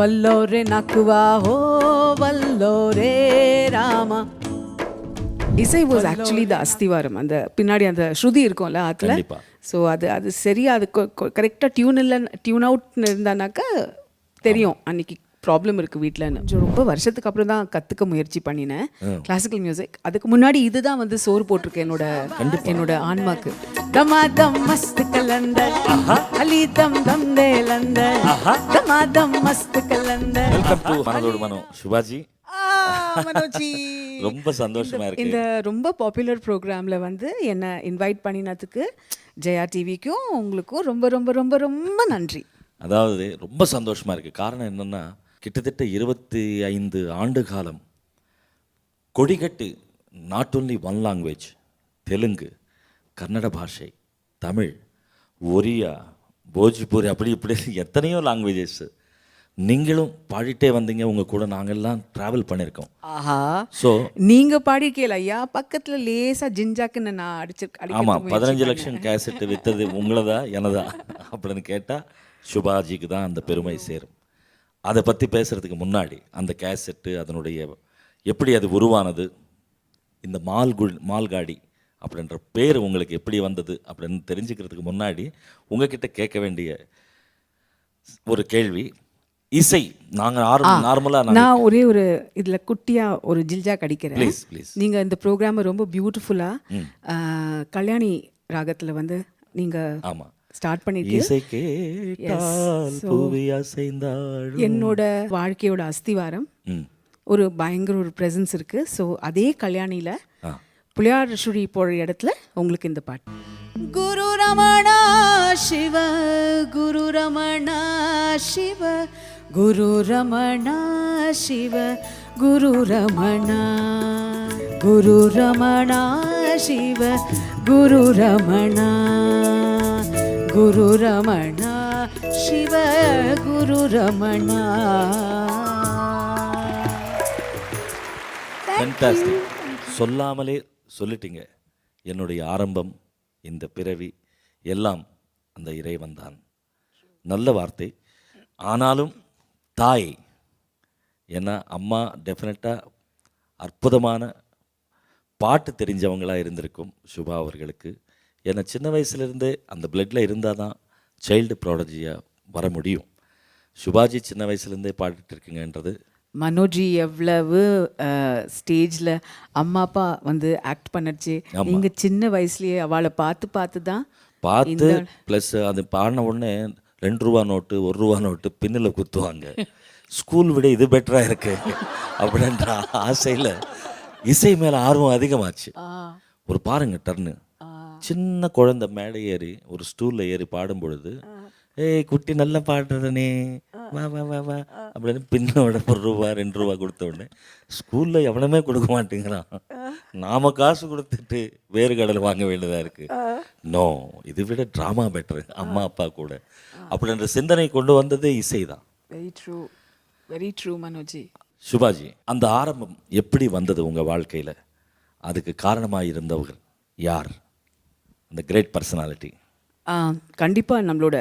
வல்லோரே நக்குவா? ஹோ வல்லோரே ராமா. இசை வாஸ் ஆக்சுவலி த அஸ்திவாரம். அந்த பின்னாடி அந்த ஸ்ருதி இருக்கும்ல அதில். ஸோ அது அது சரியா அது கரெக்டாக டியூன் இல்லை டியூன் அவுட்னு இருந்தானாக்கா தெரியும் அன்னைக்கு. ப்ராப்ளம் இருக்குது வீட்டில்னு ரொம்ப வருஷத்துக்கு அப்புறம் தான் கற்றுக்க முயற்சி பண்ணினேன். கிளாசிக்கல் மியூசிக் அதுக்கு முன்னாடி இதுதான் வந்து சோறு போட்டிருக்கு என்னோட என்னோட ஆன்மாக்கு. தமா தம் மஸ்த் கலந்தர் அலி தம் தம் தே லந்தர் தமா தம் மஸ்த் கலந்தர் வெல்கம் டு மனதோடு மனம் சுபாஜி. மனோஜி. ரொம்ப சந்தோஷமா இருக்கு. இந்த ரொம்ப பாப்புலர் ப்ரோக்ராமில் வந்து என்னை இன்வைட் பண்ணினதுக்கு ஜெயா டிவிக்கும் உங்களுக்கும் ரொம்ப ரொம்ப ரொம்ப ரொம்ப நன்றி. அதாவது ரொம்ப சந்தோஷமா இருக்கு. காரணம் என்னன்னா கிட்டத்தட்ட இருபத்தி ஐந்து ஆண்டு காலம் கொடிகட்டு not only one language Telugu Kannada பாஷை தமிழ் ஒரியா போஜ்பூரி அப்படி இப்படி எத்தனையோ லாங்குவேஜஸ் நீங்களும் பாடிட்டே வந்தீங்க உங்க கூட நாங்கெல்லாம் ட்ராவல் பண்ணியிருக்கோம் ஆஹா. ஸோ நீங்க பாடிருக்கீல ஐயா பக்கத்துல லேசா ஜிஞ்சாக்குன்னு நான் அடிச்சு ஆமா பதினஞ்சு லட்சம் கேசட் வித்தது உங்களதா எனதா அப்படின்னு கேட்டா சுபாஜிக்கு தான் அந்த பெருமை சேரும். அதை பத்தி பேசுறதுக்கு முன்னாடி அந்த கேசட்டு அதனுடைய எப்படி அது உருவானது இந்த மால்குள் மால்காடி அப்படின்ற பேர் உங்களுக்கு எப்படி வந்தது அப்படின்னு தெரிஞ்சுக்கிறதுக்கு முன்னாடி உங்ககிட்ட கேட்க வேண்டிய ஒரு கேள்வி. இசை நாங்கள் நார்மலாக நாங்கள் நான் ஒரே ஒரு இதுல குட்டியா ஒரு ஜில்ஜா கடிக்கிறேன். ப்ளீஸ் ப்ளீஸ் நீங்க இந்த ப்ரோக்ராமை ரொம்ப பியூட்டிஃபுல்லா கல்யாணி ராகத்துல வந்து நீங்க ஆமாம் ஸ்டார்ட் அசைந்தாள் என்னோட வாழ்க்கையோட அஸ்திவாரம். ஒரு பயங்கர ஒரு ப்ரெசன்ஸ் இருக்கு. ஸோ அதே கல்யாணியில் புளியார் சுழி போகிற இடத்துல உங்களுக்கு இந்த பாட்டு. குரு ரமணா சிவ குரு ரமணா சிவ குரு ரமணா சிவ குரு ரமணா குரு ரமணா சிவ குரு ரமணா குரு ரமணா சிவ குரு ரமணா. ஃபென்டாஸ்டிக் சொல்லாமலே சொல்லிட்டீங்க. என்னுடைய ஆரம்பம் இந்த பிறவி எல்லாம் அந்த இறைவன் தான் நல்ல வார்த்தை. ஆனாலும் தாய் ஏன்னா அம்மா டெஃபினட்டாக அற்புதமான பாட்டு தெரிஞ்சவங்களா இருந்திருக்கும் சுபா அவர்களுக்கு. ஏன்னா சின்ன வயசுலேருந்தே அந்த பிளட்டில் இருந்தால் தான் சைல்டு ப்ராடஜியாக வர முடியும். சுபாஜி சின்ன வயசுலேருந்தே பாடிட்டு இருக்கீங்கன்றது மனோஜி எவ்வளவு ஸ்டேஜில் அம்மா அப்பா வந்து ஆக்ட் பண்ணச்சு. நீங்க சின்ன வயசுலயே அவளை பார்த்து பார்த்து தான் பார்த்து ப்ளஸ் அது பாடின உடனே ரெண்டு ரூபா நோட்டு ஒரு ரூபா நோட்டு பின்னில் குத்துவாங்க. ஸ்கூல் விட இது பெட்டராக இருக்கு அப்படின்ற ஆசையில் இசை மேலே ஆர்வம் அதிகமாச்சு. ஒரு பாருங்க டர்னு சின்ன குழந்தை மேடை ஏறி ஒரு ஸ்டூலில் ஏறி பாடும் பொழுது ஏய் குட்டி நல்லா பாடுறதனே வா வா வா வா. அப்படின்னு பின்னோட ஒரு ரூபா ரெண்டு ரூபா கொடுத்த உடனே ஸ்கூலில் எவனுமே கொடுக்க மாட்டேங்கிறான். நாம காசு கொடுத்துட்டு வேறு கடையில் வாங்க வேண்டியதாக இருக்கு. நோ இதை விட ட்ராமா பெட்டர் அம்மா அப்பா கூட. அப்படின்ற சிந்தனை கொண்டு வந்ததே இசை தான். வெரி ட்ரூ மனோஜி சுபாஜி அந்த ஆரம்பம் எப்படி வந்தது உங்கள் வாழ்க்கையில்? அதுக்கு காரணமாக இருந்தவர்கள் யார்? அந்த கிரேட் பர்சனாலிட்டி கண்டிப்பாக நம்மளோட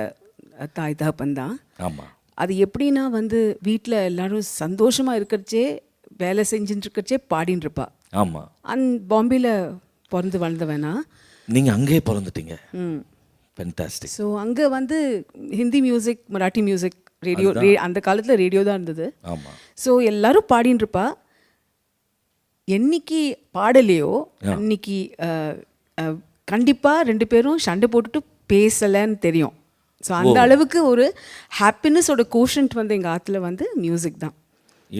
தாய் தகப்பன் தான். ஆமாம் அது எப்படின்னா வந்து வீட்டில் எல்லாரும் சந்தோஷமா இருக்கிறச்சே வேலை செஞ்சுட்டு இருக்கிறச்சே பாடின்னு இருப்பா. ஆமாம் அந் பாம்பேல பிறந்து வளர்ந்தவனா. நீங்கள் அங்கேயே பிறந்துட்டீங்க. ம். ஃபென்டாஸ்டிக் ஸோ அங்கே வந்து Hindi music Marathi music radio அந்த காலத்தில் ரேடியோ தான் இருந்தது. ஸோ எல்லாரும் பாடின்னு இருப்பா. என்னைக்கு பாடலையோ அன்னைக்கு அஹ், அஹ், கண்டிப்பா ரெண்டு பேரும் சண்டை போட்டுட்டு பேசலைன்னு தெரியும். ஸோ அந்த அளவுக்கு ஒரு ஹாப்பினஸோட கோஷன்ட் வந்து எங்கள் ஆற்றுல வந்து மியூசிக் தான்.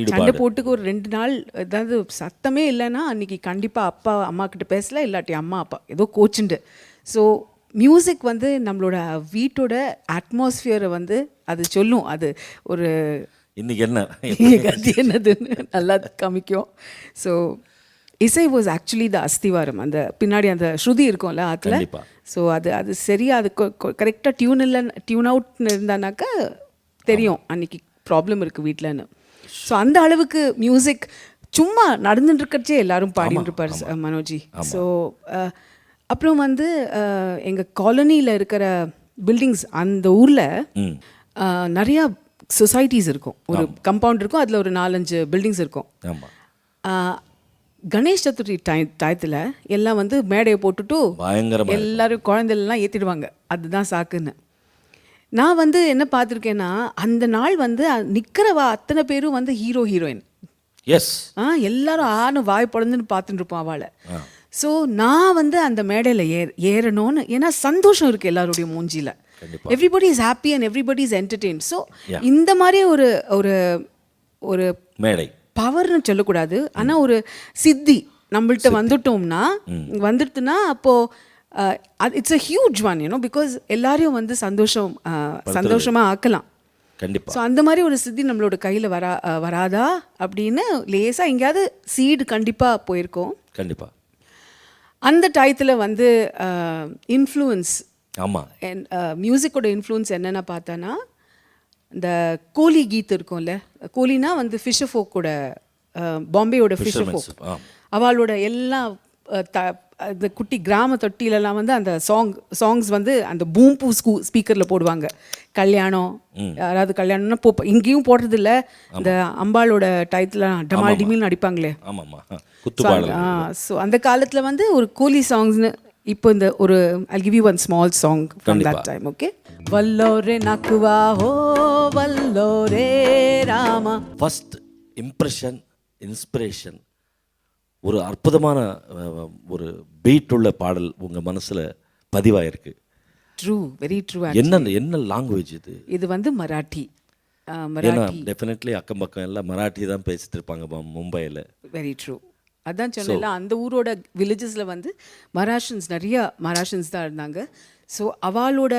சண்டை போட்டுக்கு ஒரு ரெண்டு நாள் ஏதாவது சத்தமே இல்லைன்னா அன்னைக்கு கண்டிப்பா அப்பா அம்மா கிட்ட பேசல இல்லாட்டி அம்மா அப்பா ஏதோ கோச்சுண்டு ஸோ மியூசிக் வந்து நம்மளோட வீட்டோட அட்மாஸ்ஃபியரை வந்து அது சொல்லும். அது ஒரு இன்னைக்கு என்ன? கதி என்னதுன்னு நல்லா காமிக்கும். ஸோ இசை வாஸ் ஆக்சுவலி த அஸ்திவாரம். அந்த பின்னாடி அந்த ஸ்ருதி இருக்கும்ல அதில். ஸோ அது அது சரியா அது கரெக்டாக டியூன் இல்லை டியூன் அவுட்னு இருந்தானாக்கா தெரியும். அன்னைக்கு ப்ராப்ளம் இருக்குது வீட்டிலன்னு ஸோ அந்த அளவுக்கு மியூசிக் சும்மா நடந்துட்டு இருக்கச்சே எல்லாரும் பாடிட்டு இருப்பார் மனோஜி. ஸோ அப்புறம் வந்து எங்கள் காலனியில் இருக்கிற பில்டிங்ஸ் அந்த ஊரில் நிறையா சொசைட்டிஸ் இருக்கும். ஒரு கம்பவுண்ட் இருக்கும் அதில் ஒரு நாலஞ்சு பில்டிங்ஸ் இருக்கும். கணேஷ் சதுர்த்தி டை டயத்தில் எல்லாம் வந்து மேடையை போட்டுட்டு எல்லாரும் குழந்தைலாம் ஏற்றிடுவாங்க அதுதான் சாக்குன்னு. நான் வந்து என்ன பார்த்துருக்கேன்னா அந்த நாள் வந்து நிற்கிறவா அத்தனை பேரும் வந்து ஹீரோ ஹீரோயின் எஸ் ஆ எல்லாரும் ஆணும் வாய் பிறந்துன்னு பார்த்துட்டு இருப்போம் அவளை. ஸோ நான் வந்து அந்த மேடையில் ஏ ஏறணும்னு ஏன்னா சந்தோஷம் இருக்குது எல்லாருடைய மூஞ்சியில். Everybody is happy and everybody is entertain so. இந்த மாதிரி ஒரு ஒரு ஒரு மேடை. பவர்னு சொல்லக்கூடாது. ஆனா ஒரு சித்தி நம்மள்ட்ட வந்துட்டோம்னா வந்துட்டுனா அப்போ it's a huge one you know because எல்லாரையும் வந்து சந்தோஷம் சந்தோஷமா ஆக்கலாம். கண்டிப்பா. ஸோ அந்த மாதிரி ஒரு சித்தி நம்மளோட கையில் வரா வராதா அப்படின்னு லேசாக எங்கேயாவது சீடு கண்டிப்பாக போயிருக்கோம். கண்டிப்பா. அந்த டயத்தில் வந்து இன்ஃப்ளூயன்ஸ் ஆமா. மியூசிக்கோட இன்ஃப்ளூயன்ஸ் என்னென்ன பார்த்தோன்னா இந்த கோலி கீத் இருக்கும்ல கோலினா வந்து ஃபிஷர் ஃபோக்கோட பாம்பேயோட ஃபிஷர் ஃபோக். அவளோட எல்லா த அந்த குட்டி கிராம தொட்டிலெல்லாம் வந்து அந்த சாங் சாங்ஸ் வந்து அந்த பூம் பூ ஸ்கூ ஸ்பீக்கரில் போடுவாங்க. கல்யாணம் யாராவது கல்யாணம்னா போ இங்கேயும் போடுறது இல்ல இந்த அம்பாளோட டயத்தில் டமால் டிமில் நடிப்பாங்களே. ஸோ அந்த காலத்தில் வந்து ஒரு கூலி சாங்ஸ்னு இப்போ இந்த ஒரு I give you one small song from that time okay வல்லோரே நக்குவா ஹோ வல்லோரே ராமா. ஃபர்ஸ்ட் இம்ப்ரெஷன் இன்ஸ்பிரேஷன் ஒரு அற்புதமான ஒரு பீட் உள்ள பாடல் உங்க மனசுல பதிவாயிருக்கு. ட்ரூ வெரி ட்ரூ என்ன என்ன லாங்குவேஜ் இது? இது வந்து மராட்டி ஏன்னா மராட்டி டெஃபினெட்லி அக்கம் பக்கம் எல்லாம் மராட்டி தான் பேசிட்டு இருப்பாங்க மும்பையில். வெரி ட்ரூ அதான் சொன்னேன்ல அந்த ஊரோட வில்லேஜஸில் வந்து மராஷன்ஸ் நிறைய மராஷன்ஸ் தான் இருந்தாங்க. ஸோ அவளோட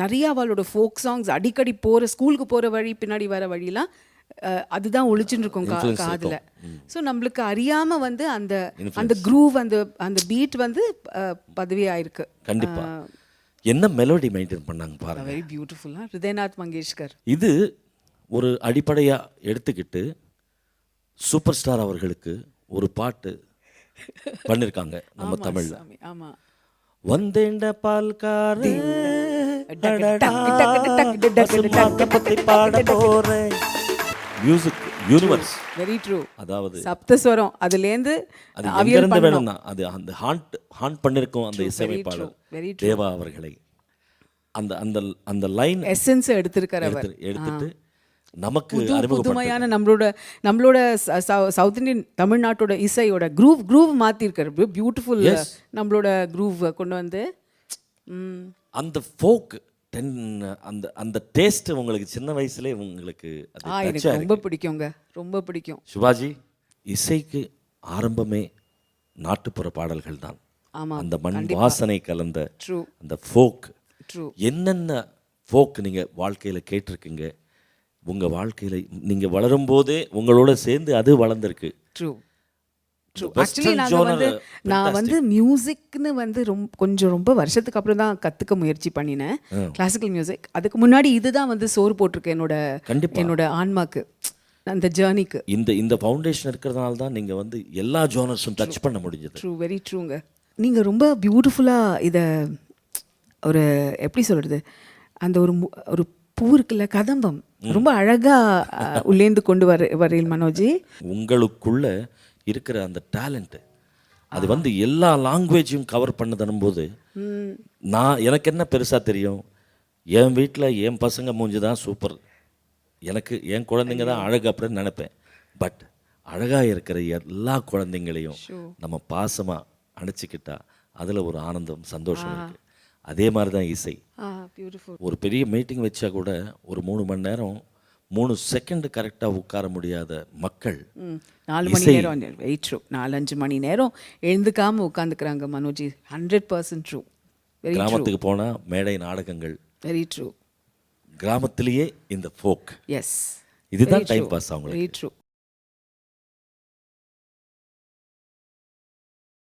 நிறைய அவளோட ஃபோக் சாங்ஸ் அடிக்கடி போகிற ஸ்கூலுக்கு போகிற வழி பின்னாடி வர வழிலாம் அஹ், அதுதான் ஒழிச்சுன்னு இருக்கும் கா காதில். ஸோ நம்மளுக்கு அறியாமல் வந்து அந்த அந்த க்ரூவ் அந்த அந்த பீட் வந்து பதவி ஆயிருக்கு கண்டிப்பா. என்ன மெலோடி மெயின்டைன் பண்ணாங்க பாருங்க. வெரி பியூட்டிஃபுல்லாக ஹிருதயநாத் மங்கேஷ்கர் இது ஒரு அடிப்படையா எடுத்துக்கிட்டு சூப்பர் ஸ்டார் அவர்களுக்கு ஒரு பாட்டு பண்ணிருக்காங்க நம்ம தமிழ்ல. ஆமாம் வந்தேண்ட பால்கார மியூசிக் யூனிவர்ஸ் வெரி ட்ரூ அதாவது சப்தஸ்வரம் அதுலேருந்து அது பண்ணோம். வேணும்னா அது அந்த ஹாண்ட் ஹாண்ட் பண்ணிருக்கோம் அந்த இசையமைப்பாளர் தேவா அவர்களை. அந்த அந்த அந்த லைன் எசன்ஸ் எடுத்திருக்கார் எடுத்துட்டு நமக்கு புதுமையான நம்மளோட நம்மளோட சவுத் இந்தியன் தமிழ்நாட்டோட இசையோட குரூவ் குரூவ் மாற்றிருக்காரு பியூட்டிஃபுல் நம்மளோட குரூவ் கொண்டு வந்து. அந்த ஃபோக் டென் அந்த அந்த டேஸ்ட் உங்களுக்கு சின்ன வயசுலயே உங்களுக்கு அது ஆ touch எனக்கு ஆ ரொம்ப பிடிக்குங்க. ரொம்ப பிடிக்கும். சிவாஜி இசைக்கு ஆரம்பமே நாட்டுப்புற பாடல்கள் தான். ஆமா அந்த மண் வாசனை கலந்த ட்ரூ அந்த ஃபோக் ட்ரூ என்னென்ன ஃபோக் நீங்க வாழ்க்கையில கேட்டிருக்கீங்க? உங்க வாழ்க்கையில நீங்க வளரும் போதே உங்களோட சேர்ந்து அது வளர்ந்துருக்கு. ட்ரூ ஆக்சுவலி நாங்கள் வந்து நான் வந்து மியூசிக்னு வந்து ரொம்ப கொஞ்சம் ரொம்ப வருஷத்துக்கு அப்புறம் தான் கற்றுக்க முயற்சி பண்ணினேன். கிளாசிக்கல் மியூசிக் அதுக்கு முன்னாடி இதுதான் வந்து சோறு போட்டிருக்கு என்னோட. என்னோட ஆன்மாக்கு அந்த ஜேர்னிக்கு இந்த இந்த ஃபவுண்டேஷன் இருக்கிறதுனால தான் நீங்க வந்து எல்லா ஜோனர்ஸும் டச் பண்ண முடிஞ்சது. ட்ரூ வெரி ட்ரூங்க நீங்கள் ரொம்ப பியூட்டிஃபுல்லாக இதை ஒரு எப்படி சொல்கிறது அந்த ஒரு ஒரு பூ இருக்குல்ல கதம்பம். ரொம்ப அழகாக உள்ளேந்து கொண்டு வர வரையில் மனோஜி. உங்களுக்குள்ள இருக்கிற அந்த டேலண்ட் அது வந்து எல்லா லாங்குவேஜையும் கவர் பண்ணதனும் போது நான் எனக்கு என்ன பெருசா தெரியும்? என் வீட்டில் என் பசங்க மூஞ்சி தான் சூப்பர் எனக்கு என் குழந்தைங்க தான் அழகு அப்படின்னு நினைப்பேன். பட் அழகா இருக்கிற எல்லா குழந்தைங்களையும் நம்ம பாசமா அணைச்சிக்கிட்டா அதுல ஒரு ஆனந்தம் சந்தோஷம் இருக்கு. அதே மாதிரி தான் இசை ஒரு பெரிய மீட்டிங் வச்சா கூட ஒரு மூணு மணி நேரம் மூணு செகண்ட் கரெக்டாக உட்கார முடியாத மக்கள் நாலு மணி நேரம் வெயிட் ட்ரூ நாலஞ்சு மணி நேரம் எழுந்துக்காம உட்காந்துக்கிறாங்க மனோஜி. ஹண்ட்ரட் பர்சன்ட் ட்ரூ கிராமத்துக்கு போனா மேடை நாடகங்கள். வெரி ட்ரூ கிராமத்திலேயே இந்த ஃபோக் எஸ் இதுதான் டைம் பாஸ் அவங்களுக்கு. Very true